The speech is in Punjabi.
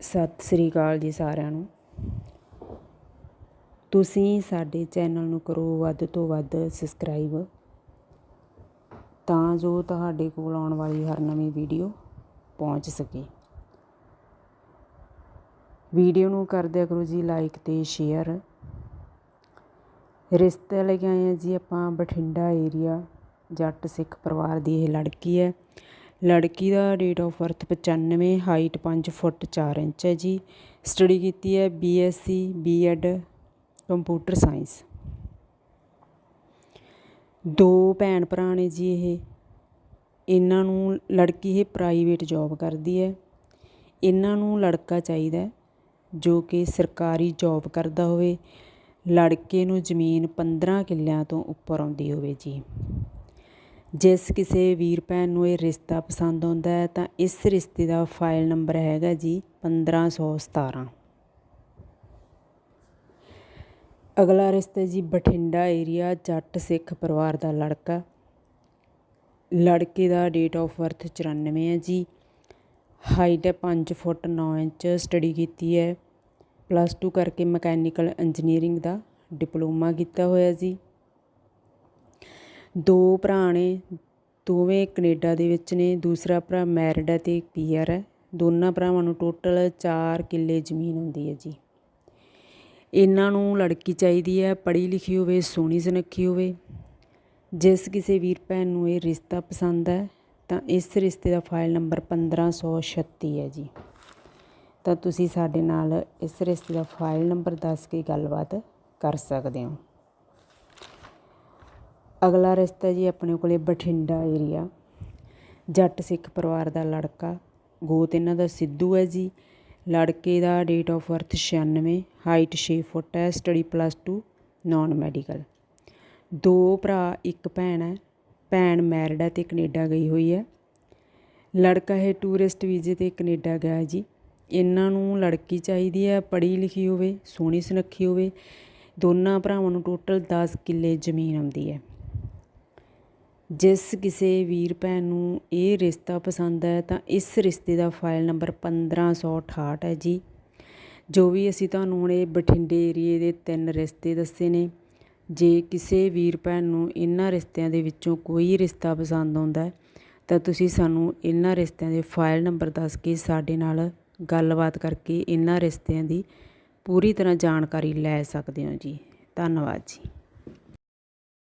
ਸਤਿ ਸ੍ਰੀ ਅਕਾਲ ਜੀ ਸਾਰਿਆਂ ਨੂੰ। ਤੁਸੀਂ ਸਾਡੇ ਚੈਨਲ ਨੂੰ ਕਰੋ ਵੱਧ ਤੋਂ ਵੱਧ ਸਬਸਕ੍ਰਾਈਬ ਤਾਂ ਜੋ ਤੁਹਾਡੇ ਕੋਲ ਆਉਣ ਵਾਲੀ ਹਰ ਨਵੀਂ ਵੀਡੀਓ ਪਹੁੰਚ ਸਕੇ। ਵੀਡੀਓ ਨੂੰ ਕਰ ਦਿਆ ਕਰੋ ਜੀ ਲਾਈਕ ਤੇ ਸ਼ੇਅਰ ਰਿਸ਼ਤੇ ਲੈ ਕੇ ਆਏ ਹਾਂ ਜੀ ਆਪਾਂ ਬਠਿੰਡਾ ਏਰੀਆ ਜੱਟ ਸਿੱਖ ਪਰਿਵਾਰ ਦੀ ਇਹ ਲੜਕੀ ਹੈ। ਲੜਕੀ ਦਾ date of birth 95 height 5 foot 4 inch ਹੈ ਜੀ। ਸਟੱਡੀ ਕੀਤੀ ਹੈ ਬੀਐਸਸੀ ਬੀਐਡ ਕੰਪਿਊਟਰ ਸਾਇੰਸ ਦੋ ਭੈਣ ਭਰਾ ਨੇ ਜੀ ਇਹ। ਇਹਨਾਂ ਨੂੰ ਲੜਕੀ ਇਹ ਪ੍ਰਾਈਵੇਟ ਜੌਬ ਕਰਦੀ ਹੈ। ਇਹਨਾਂ ਨੂੰ ਲੜਕਾ ਚਾਹੀਦਾ ਜੋ ਕਿ ਸਰਕਾਰੀ ਜੌਬ ਕਰਦਾ ਹੋਵੇ। ਲੜਕੇ ਨੂੰ ਜ਼ਮੀਨ 15 ਕਿੱਲਿਆਂ ਤੋਂ ਉੱਪਰ ਆਉਂਦੀ ਹੋਵੇ ਜੀ। ਜਿਸ ਕਿਸੇ ਵੀਰ ਭੈਣ ਨੂੰ ਇਹ ਰਿਸ਼ਤਾ ਪਸੰਦ ਆਉਂਦਾ ਹੈ, ਤਾਂ ਇਸ ਰਿਸ਼ਤੇ ਦਾ ਫਾਈਲ ਨੰਬਰ ਹੈਗਾ ਜੀ 1517 ਅਗਲਾ ਰਿਸ਼ਤਾ ਜੀ ਬਠਿੰਡਾ ਏਰੀਆ ਜੱਟ ਸਿੱਖ ਪਰਿਵਾਰ ਦਾ ਲੜਕਾ। ਲੜਕੇ ਦਾ ਡੇਟ ਆਫ ਬਰਥ 94 ਹੈ ਜੀ। ਹਾਈਟ ਹੈ 5 ਫੁੱਟ 9 ਇੰਚ ਸਟੱਡੀ ਕੀਤੀ ਹੈ। ਪਲੱਸ 2 ਕਰਕੇ ਮਕੈਨੀਕਲ ਇੰਜੀਨੀਅਰਿੰਗ ਦਾ ਡਿਪਲੋਮਾ ਕੀਤਾ ਹੋਇਆ ਜੀ। ਦੋ ਭਰਾ ਨੇ, ਦੋਵੇਂ ਕੈਨੇਡਾ ਦੇ ਵਿੱਚ ਨੇ, ਦੂਸਰਾ ਭਰਾ ਮੈਰਿਡ ਹੈ ਤੇ ਪੀਆਰ ਹੈ। ਦੋਨਾਂ ਭਰਾਵਾਂ ਨੂੰ ਟੋਟਲ 4 ਕਿੱਲੇ ਜ਼ਮੀਨ ਹੁੰਦੀ ਹੈ ਜੀ। ਇਹਨਾਂ ਨੂੰ ਲੜਕੀ ਚਾਹੀਦੀ ਹੈ, ਪੜ੍ਹੀ ਲਿਖੀ ਹੋਵੇ, ਸੋਹਣੀ ਸੁਨੱਖੀ ਹੋਵੇ। ਜਿਸ ਕਿਸੇ ਵੀਰ ਭੈਣ ਨੂੰ ਇਹ ਰਿਸ਼ਤਾ ਪਸੰਦ ਹੈ, ਤਾਂ ਇਸ ਰਿਸ਼ਤੇ ਦਾ ਫਾਈਲ ਨੰਬਰ 1536 ਹੈ ਜੀ। ਤਾਂ ਤੁਸੀਂ ਸਾਡੇ ਨਾਲ ਇਸ ਰਿਸ਼ਤੇ ਦਾ ਫਾਈਲ ਨੰਬਰ ਦੱਸ ਕੇ ਗੱਲਬਾਤ ਕਰ ਸਕਦੇ ਹੋ। ਅਗਲਾ ਰਿਸ਼ਤਾ ਜੀ ਆਪਣੇ ਕੋਲੇ ਬਠਿੰਡਾ ਏਰੀਆ ਜੱਟ ਸਿੱਖ ਪਰਿਵਾਰ ਦਾ ਲੜਕਾ, ਗੋਤ ਇਹਨਾਂ ਦਾ ਸਿੱਧੂ ਹੈ ਜੀ। ਲੜਕੇ ਦਾ date of birth 96 height 6 foot ਹੈ ਸਟੱਡੀ ਪਲੱਸ 2 ਨਾਨ ਮੈਡੀਕਲ ਦੋ ਭਰਾ, ਇੱਕ ਭੈਣ ਹੈ, ਭੈਣ ਮੈਰਿਡ ਹੈ ਤੇ ਕੈਨੇਡਾ ਗਈ ਹੋਈ ਹੈ। ਲੜਕਾ ਹੈ ਟੂਰਿਸਟ ਵੀਜ਼ੇ ਤੇ ਕੈਨੇਡਾ ਗਿਆ ਜੀ। ਇਹਨਾਂ ਨੂੰ ਲੜਕੀ ਚਾਹੀਦੀ ਹੈ, ਪੜ੍ਹੀ ਲਿਖੀ ਹੋਵੇ, ਸੋਹਣੀ ਸੁਨੱਖੀ ਹੋਵੇ। ਦੋਨਾਂ ਭਰਾਵਾਂ ਨੂੰ ਟੋਟਲ 10 ਕਿੱਲੇ ਜ਼ਮੀਨ ਆਉਂਦੀ ਹੈ। ਜਿਸ ਕਿਸੇ ਵੀਰ ਭੈਣ ਨੂੰ ਇਹ ਰਿਸ਼ਤਾ ਪਸੰਦ ਹੈ, ਤਾਂ ਇਸ ਰਿਸ਼ਤੇ ਦਾ ਫਾਈਲ ਨੰਬਰ 1568 ਹੈ ਜੀ। ਜੋ ਵੀ ਅਸੀਂ ਤੁਹਾਨੂੰ ਹੁਣ ਇਹ ਬਠਿੰਡੇ ਏਰੀਏ ਦੇ ਤਿੰਨ ਰਿਸ਼ਤੇ ਦੱਸੇ ਨੇ, ਜੇ ਕਿਸੇ ਵੀਰ ਭੈਣ ਨੂੰ ਇਹਨਾਂ ਰਿਸ਼ਤਿਆਂ ਦੇ ਵਿੱਚੋਂ ਕੋਈ ਰਿਸ਼ਤਾ ਪਸੰਦ ਆਉਂਦਾ ਹੈ, ਤਾਂ ਤੁਸੀਂ ਸਾਨੂੰ ਇਹਨਾਂ ਰਿਸ਼ਤਿਆਂ ਦੇ ਫਾਈਲ ਨੰਬਰ ਦੱਸ ਕੇ ਸਾਡੇ ਨਾਲ ਗੱਲਬਾਤ ਕਰਕੇ ਇਹਨਾਂ ਰਿਸ਼ਤਿਆਂ ਦੀ ਪੂਰੀ ਤਰ੍ਹਾਂ ਜਾਣਕਾਰੀ ਲੈ ਸਕਦੇ ਹੋ ਜੀ। ਧੰਨਵਾਦ ਜੀ।